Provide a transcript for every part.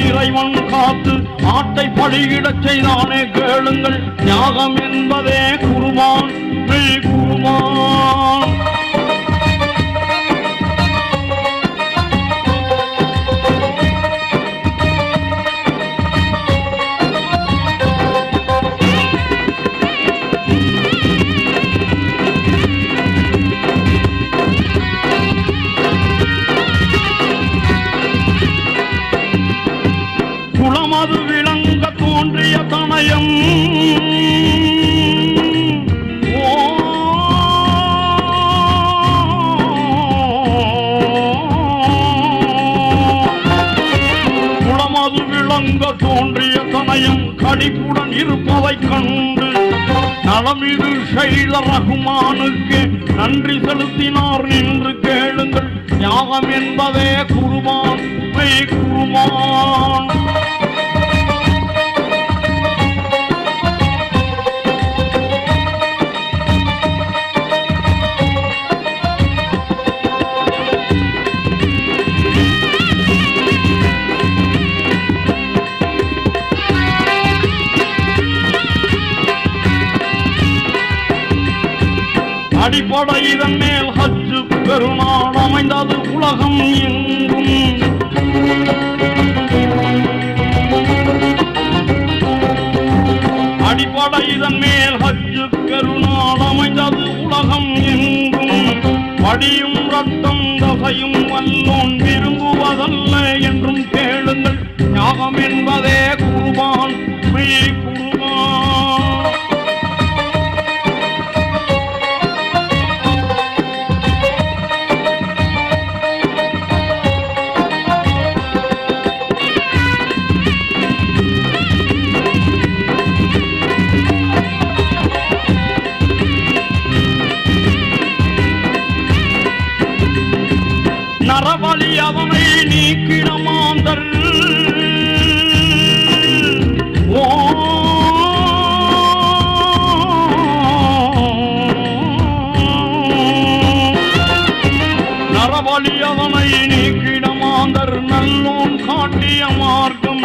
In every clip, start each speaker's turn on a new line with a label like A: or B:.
A: இறைவன் காத்து ஆட்டை பழியிடச் செய்தானே கேளுங்கள். தியாகம் என்பதே குருமான் குருமான். தனயம் இருப்பதைக் கண்டு நலமிது ஷைல ரகுமானுக்கு நன்றி செலுத்தினார் நின்று கேளுங்கள். ஞாகம் என்பதே குருமான் குருமான். அடிப்படை இதன் மேல் ஹஜ்ஜு பெருநாள் அமைந்தது உலகம் எங்கும். அடிப்படை இதன் மேல் ஹஜ்ஜு பெருநாள் அமைந்தது உலகம் எங்கும். படியும் ரத்தம் தசையும் வல்லோன் விரும்புவதல்ல என்றும் கேளுங்கள். ஞாகம் என்பதே குருபான் மெய் குருபான். அவனை நீக்கிட மாந்தர். நரபலி அவனை நீக்கிடமாந்தர் நல்லோன் காட்டிய மார்க்கம்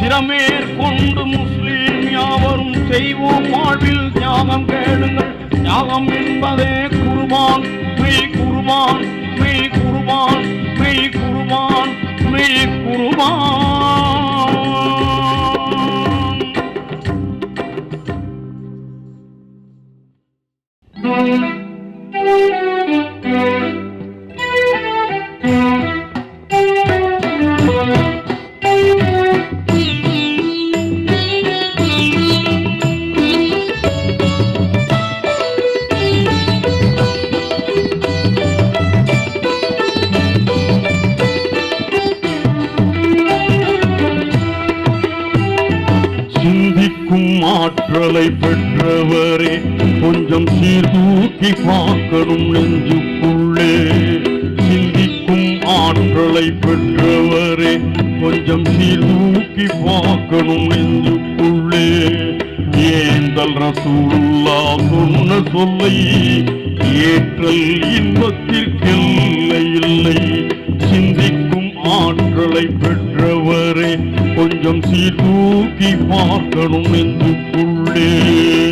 A: சிரமேற்கொண்டு முஸ்லீம் யாவரும் செய்வோம் வாழ்வில் தியாகம் கேளுங்கள். தியாகம் என்பதே குருபான் மெய் குருபான் மெய் குருபான். குருபான் ஆற்றலை பெற்றவரே கொஞ்சம் சீர்தூக்கி பார்க்கணும் நெஞ்சுக்குள்ளே. சிந்திக்கும் ஆற்றலை பெற்றவரே கொஞ்சம் சீர்தூக்கி பார்க்கணும் நெஞ்சுக்குள்ளே. ஏந்தல் ரசூல்லா சொன்ன சொல்லை ஏற்றல் இன்பத்திற்கு சீர்தூக்கி என்று உள்ளே.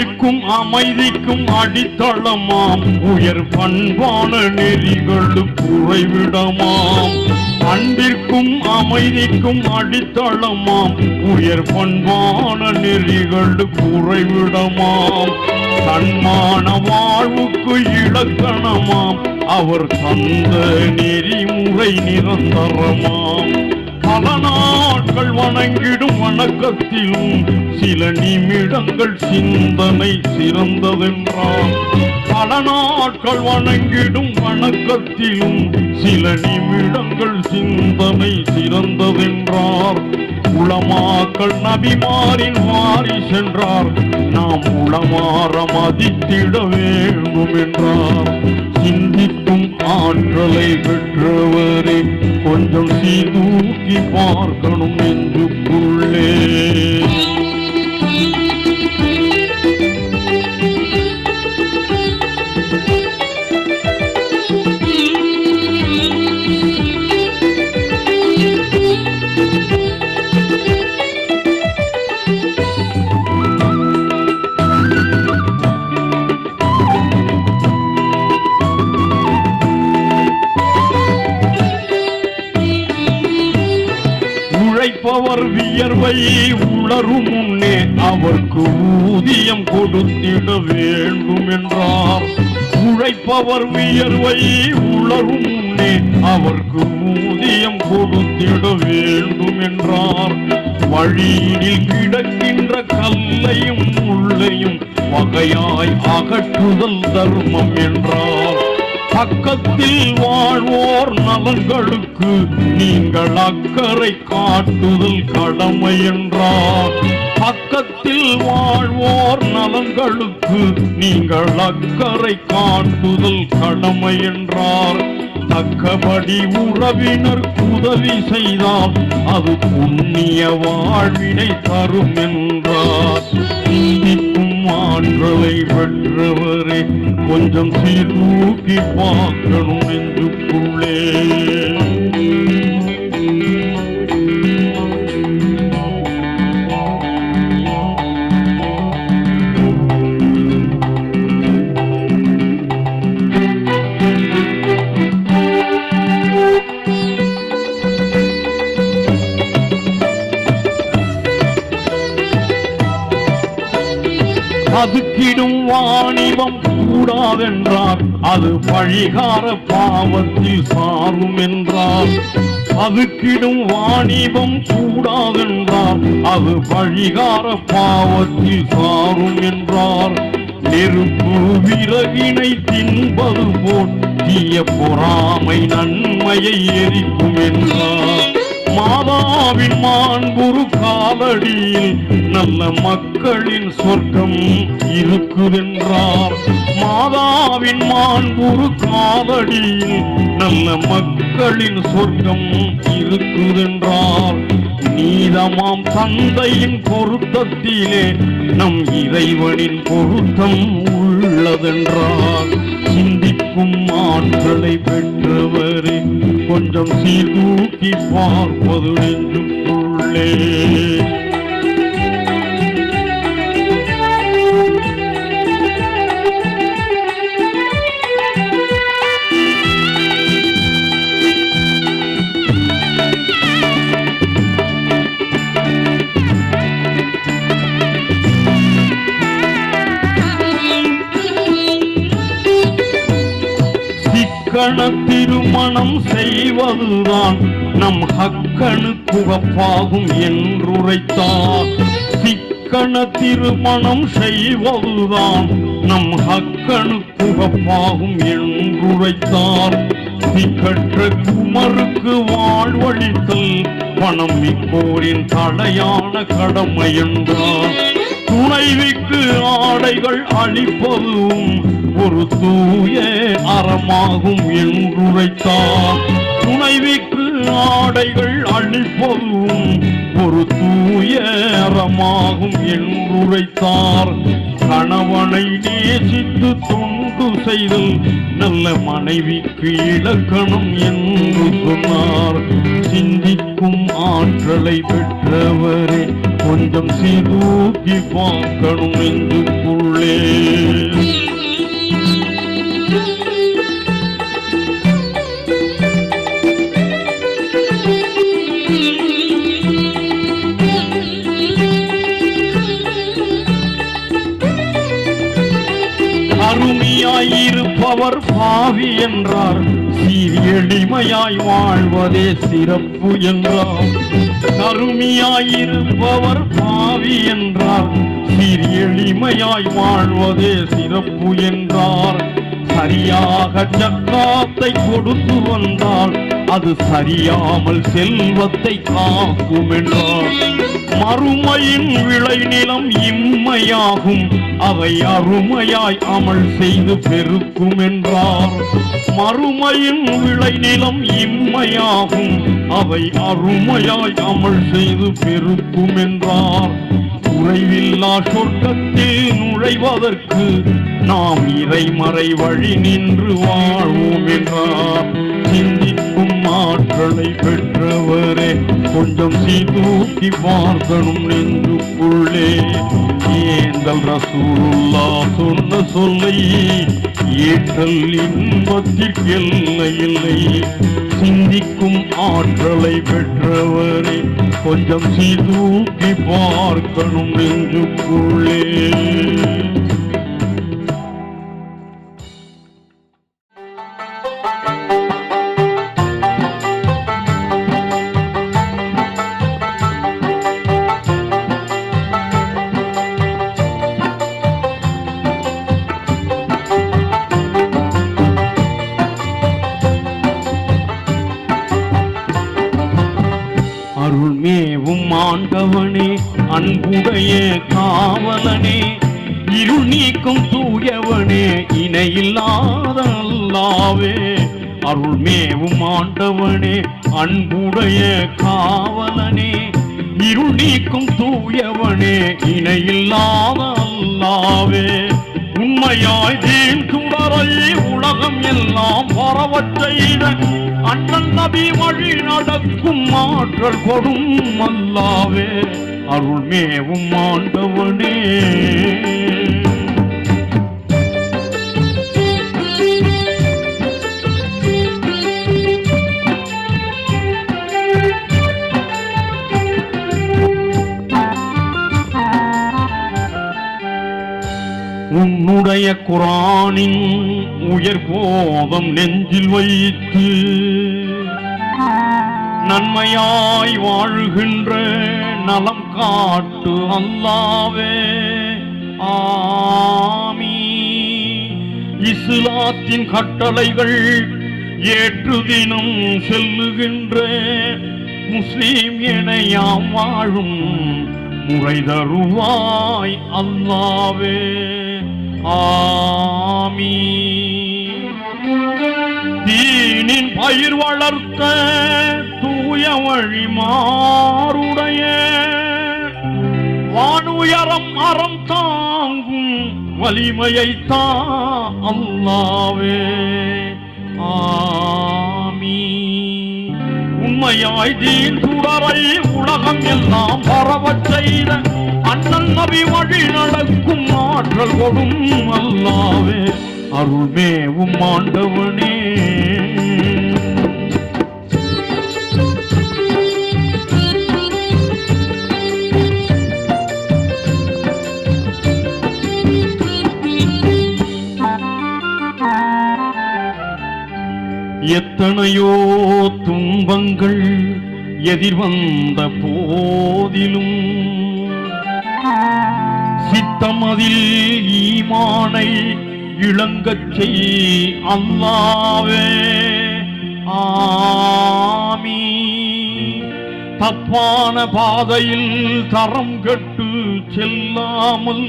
A: அன்பிற்கும் அமைதிக்கும் அடித்தளமாம். உயர் பண்பான நெறிகளும் குறைவிடமாம். அன்பிற்கும் அமைதிக்கும் அடித்தளமாம். உயர் பண்பான நெறிகளுக்கு குறைவிடமாம். தன்மான வாழ்வுக்கு இலக்கணமாம். அவர் தந்த நெறிமுறை நிரந்தரமாம். பல நாட்கள் வணங்கிடும் வணக்கத்திலும் சில நிமிடங்கள் சிந்தனை சிறந்ததென்றான் பல நாட்கள் வணங்கிடும் வணக்கத்திலும் சில நிமிடங்கள் சிந்தனை சிறந்ததென்றார் உளமாக்கள் நபிமாரின் மாறி சென்றார். நாம் உளமாற மதித்திட வேண்டும் என்றார் சிந்திக்கும் ஆற்றலை பெற்றவரே கொஞ்சம் சீதூக்கி பார்க்கணும் நெஞ்சுக்குள்ளே உயர்வை வியர்வை உளரும் முன்னே அவர்க்கு ஊதியம் கொடுத்திட வேண்டும் என்றார் உழைப்பவர் உயர்வை உளரும் முன்னே அவர்க்கு ஊதியம் கொடுத்திட வேண்டும் என்றார் வழியில் கிடக்கின்ற கல்லையும் உள்ளையும் வகையாய் அகற்றுதல் தர்மம் என்றார். பக்கத்தில் வாழ்வோர் நலன்களுக்கு நீங்கள் அக்கறை காட்டுதல் கடமை என்றார். பக்கத்தில் வாழ்வோர் நலன்களுக்கு நீங்கள் அக்கறை காட்டுதல் கடமை என்றார். தக்கபடி உறவினர் உதவி செய்தால் அது புண்ணிய வாழ்வினை தரும் என்றார் ஆற்றலை பெற்றவரே கொஞ்சம் சீர்தூக்கி பார்க்கணும் நெஞ்சுக்குள்ளே கூடாதென்றார் அது பழிகார பாவத்தில் சாரும் என்றார். பதுக்கிடும் வாணிபம் கூடாதென்றார். அது பழிகார பாவத்தில் சாரும் என்றார். நெருப்பு விறகினை தின்பது போல் தீய பொறாமை நன்மையை எரிக்கும் என்றார். மாதாவின் மாண்புரு காலடியில் நல்ல மக்களின் சொர்க்கம் இருக்குதென்றார். மாதாவின் மாண்புரு காலடியில் நல்ல மக்களின் சொர்க்கம் இருக்குதென்றால் நீதமாம் தந்தையின் பொருத்தத்திலே நம் இறைவனின் பொருத்தம் உள்ளதென்றால் சிந்திக்கும் ஆற்றலை பெற்றவரே கொஞ்சம் சீர்தூக்கி பார்ப்பது நெஞ்சுக்குள்ளே. கண திருமணம் செய்வதுதான் நம் ஹக்கனு குகப்பாகும் என்றுரைத்தார். சிக்கன திருமணம் செய்வதுதான் நம் ஹக்கனு குகப்பாகும் என்றுரைத்தார். திக்கற்ற குமருக்கு வாழ்வழித்தல் பணம் மிக்கோரின் தடையான கடமை என்றார். துணைவிக்கு ஆடைகள் அளிப்பதும் ஒரு தூய அறமாகும் என்றுரைத்தார் துணைவிக்கு ஆடைகள் அளிப்பதும் ஒரு தூய அறமாகும் என்றுரைத்தார். கணவனை நேசித்து தொண்டு செய்தல் நல்ல மனைவிக்கு இலக்கணம் என்று சொன்னார். சிந்திக்கும் ஆற்றலை பெற்றவரே கொஞ்சம் சீதூக்கி பார்க்கணும் என்று உள்ளே. அவர் பாவி என்றார். சீர் எளிமையாய் வாழ்வதே சிறப்பு என்றார். கருமையாயிருப்பவர் பாவி என்றார். சீர் எளிமையாய் வாழ்வதே சிறப்பு என்றார். சரியாக சக்காத்தை கொடுத்து வந்தால் அது சரியாமல் செல்வத்தை காக்கும் என்றார் மறுமையின் விளைநிலம் இம்மையாகும். அவை அருமையாய் அமல் செய்து பெருக்கும் என்றார் மறுமையின் விளைநிலம் இம்மையாகும். அவை அருமையாய் அமல் செய்து பெருக்கும் என்றார் குறைவில்லா சொர்க்கத்தில் நுழைவதற்கு நாம் இறைமறை வழி நின்று வாழ்வோம் என்றார். சிந்திக்கும் ஆற்றலை பெற்றவரே கொஞ்சம் சீதூக்கி பார்க்கணும் நெஞ்சுக்குள்ளே ஏந்தல் ரசூலுல்லா சொன்ன சொல்லை ஏற்றல் இன்பத்திற்கு எல்லை இல்லை. சிந்திக்கும் ஆற்றலை பெற்றவரே கொஞ்சம் சீதூக்கி பார்க்கணும் நெஞ்சுக்குள்ளே அன்புடைய காவலனே இருள் நீக்கும் தூயவனே இணையில்லாத அல்லாவே அருள்மேவும் ஆண்டவனே அன்புடைய காவலனே இருள் நீக்கும் தூயவனே இணையில்லாத அல்லாவே உண்மையாய் தீன் சுடரை உலகம் எல்லாம் வரவச் அண்ணன் நபி வழி நடக்கும் ஆற்றல் கொடும் அல்லாவே. அருள்மேவும் ஆண்டவனே. உன்னுடைய குரானின் உயர் போதம் நெஞ்சில் வைத்து நன்மையாய் வாழ்கின்ற நலம் காட்டு அல்லாவே. ஆமி இஸ்லாத்தின் கட்டளைகள் ஏற்று தினம் செல்லுகின்ற. முஸ்லீம் இணையாம் வாழும் முறை தருவாய் அல்லாவே. ஆமி தீனின் பயிர் வளர்த்த தூய வழி மாறுடைய அறம் தாங்கும் வலிமையை தா அல்லாவே. ஆமீ உண்மையாய் தீன் சுடரை உலகம் எல்லாம் பரவச் செய்த அண்ணன் நபி வழி நடக்கும் ஆற்றல் கொடும் அல்லாவே. அருள்மேவும் ஆண்டவனே. எத்தனையோ துன்பங்கள் எதிர்வந்த போதிலும் சித்தம் அதில் ஈமானை இளங்கச் செய் அல்லாவே. ஆமீ தப்பான பாதையில் தரம் கட்டு செல்லாமல்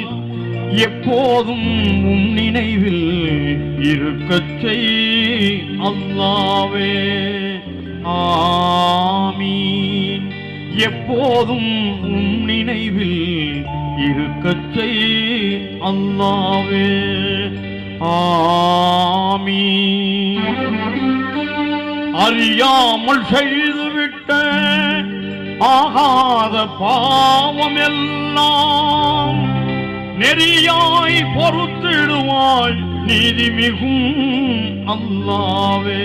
A: எப்போதும் உன் நினைவில் இருக்கச் செய் அல்லாவே. ஆமீன். எப்போதும் உன் நினைவில் இருக்கச் செய் அல்லாவே. ஆமீன். அறியாமல் செய்துவிட்ட ஆகாத பாவம் எல்லாம் நெறியாய் பொறுத்திடுவாய் நீதி மிகும் அல்லாவே.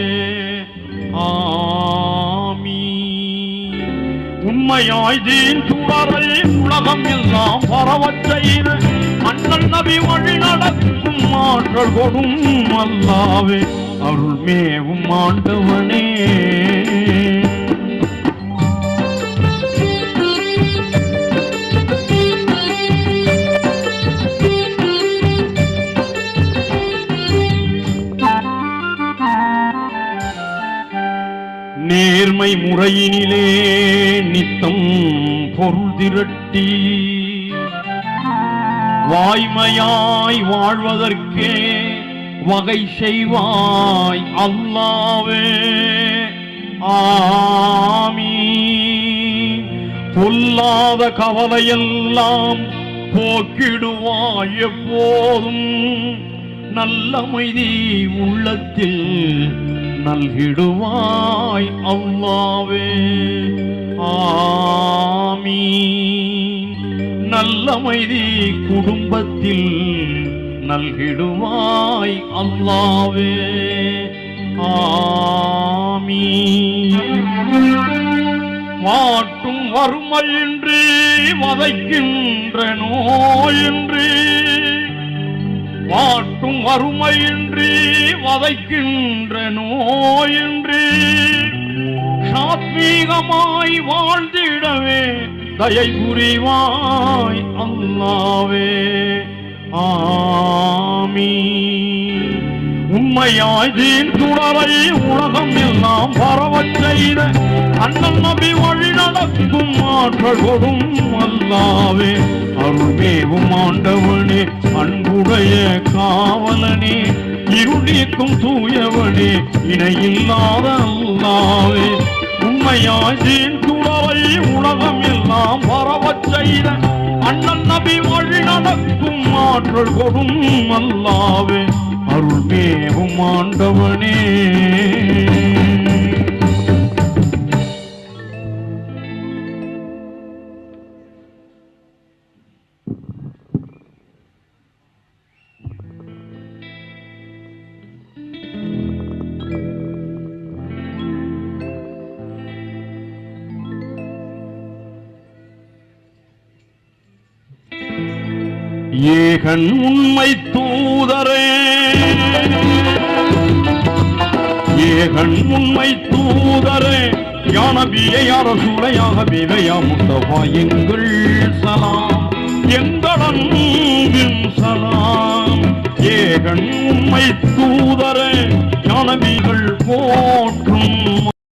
A: ஆமீ உண்மையாய் தீன் சுடரை உலகம் எல்லாம் பரவச் செய்த அண்ணன் நபி வழி நடக்கும் மாற்றல் கொடும் அல்லாவே. அருள்மேவும் ஆண்டவனே. நேர்மை முறையினிலே நித்தம் பொருள் திரட்டி. வாய்மையாய் வாழ்வதற்கே வகை செய்வாய் அல்லாவே. ஆமீன். பொல்லாத கவலையெல்லாம் போக்கிடுவாய் எப்போதும் நல்லமைதி உள்ளத்தில் நல்கிடுவாய் அல்லாவே. ஆமீன். நல்லமைதி குடும்பத்தில் நல்கிடுவாய் அல்லாவே. ஆமீன். வாட்டும் வறுமையின்றி வதைக்கின்ற நோயின்றி மறுமையின்றி வதைக்கின்ற நோயின்றி சாத்வீகமாய் வாழ்ந்திடவே தயை புரிவாய் அல்லாவே. ஆமீ உண்மையாய் தீன் துணரை உலகம் எல்லாம் பரவச் செய்த அண்ணன் நபி வழி நடக்கும் ஆற்றல் கொடும் அல்லாவே. அருள்மேவும் ஆண்டவனே அன்புடைய காவலனே இருளிக்கும் தூயவனே இணையில்லாத அல்லாவே. உண்மையாய் தீன் துணரை உலகம் எல்லாம் பரவச் செய்த அண்ணன் நபி வழி நடக்கும் ஆற்றல் கொடும் அல்லாவே அருள் மேகும் ஆண்டவனே. ஏகன் உண்மை தூதரே. ஏகன் உண்மை தூதரே. யானபியை அரசுடையாக விதையா முத்தவா எங்கள் சலாம். எங்கள் சலாம். ஏகன் உண்மை தூதரே. யானபிகள் போற்றும்